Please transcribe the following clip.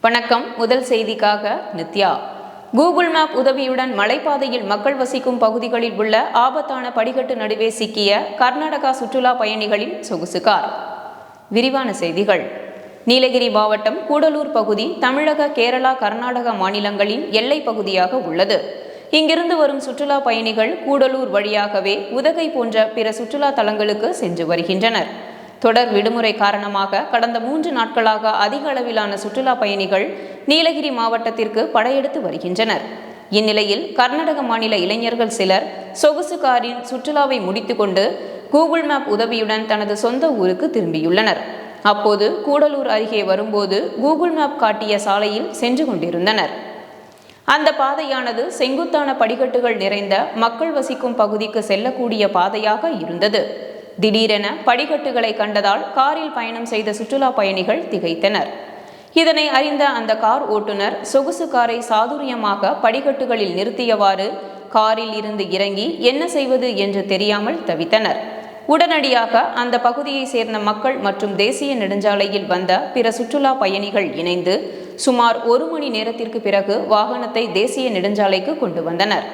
வணக்கம். முதல் செய்திக்காக Nithya. Google map உதவியுடன் மலைப்பாதையில் மக்கள் வசிக்கும் பகுதிகளில் உள்ள ஆபத்தான படிக்கட்டு நடுவே சிக்கிய கர்நாடகா சுற்றுலா பயணிகளின் சொகுசு கார். விரிவான செய்திகள். நீலகிரி மாவட்டம் கூடலூர் பகுதி தமிழக கேரளா கர்நாடக மாநிலங்களின் எல்லை பகுதியாக உள்ளது. இங்கிருந்து வரும் சுற்றுலா பயணிகள் கூடலூர் வழியாகவே உதகை போன்ற பிற சுற்றுலா தலங்களுக்கு சென்று வருகின்றனர். தொடர் விடுமுறை காரணமாக கடந்த மூன்று நாட்களாக அதிக அளவிலான சுற்றுலா பயணிகள் நீலகிரி மாவட்டத்திற்கு படையெடுத்து வருகின்றனர். இந்நிலையில் கர்நாடக மாநில இளைஞர்கள் சிலர் சொகுசு காரின் சுற்றுலாவை முடித்துக்கொண்டு கூகுள் மேப் உதவியுடன் தனது சொந்த ஊருக்கு திரும்பியுள்ளனர். அப்போது கூடலூர் அருகே வரும்போது கூகுள் மேப் காட்டிய சாலையில் சென்று கொண்டிருந்தனர். அந்த பாதையானது செங்குத்தான படிக்கட்டுகள் நிறைந்த மக்கள் வசிக்கும் பகுதிக்கு செல்லக்கூடிய பாதையாக இருந்தது. திடீரென படிக்கட்டுகளை கண்டதால் காரில் பயணம் செய்த சுற்றுலா பயணிகள் திகைத்தனர். இதனை அறிந்த அந்த கார் ஓட்டுநர் சொகுசு காரை சாதுரியமாக படிக்கட்டுகளில் நிறுத்தியவாறு காரில் இருந்து இறங்கி என்ன செய்வது என்று தெரியாமல் தவித்தனர். உடனடியாக அந்த பகுதியை சேர்ந்த மக்கள் மற்றும் தேசிய நெடுஞ்சாலையில் வந்த பிற சுற்றுலா பயணிகள் இணைந்து சுமார் ஒரு மணி நேரத்திற்கு பிறகு வாகனத்தை தேசிய நெடுஞ்சாலைக்கு கொண்டு வந்தனர்.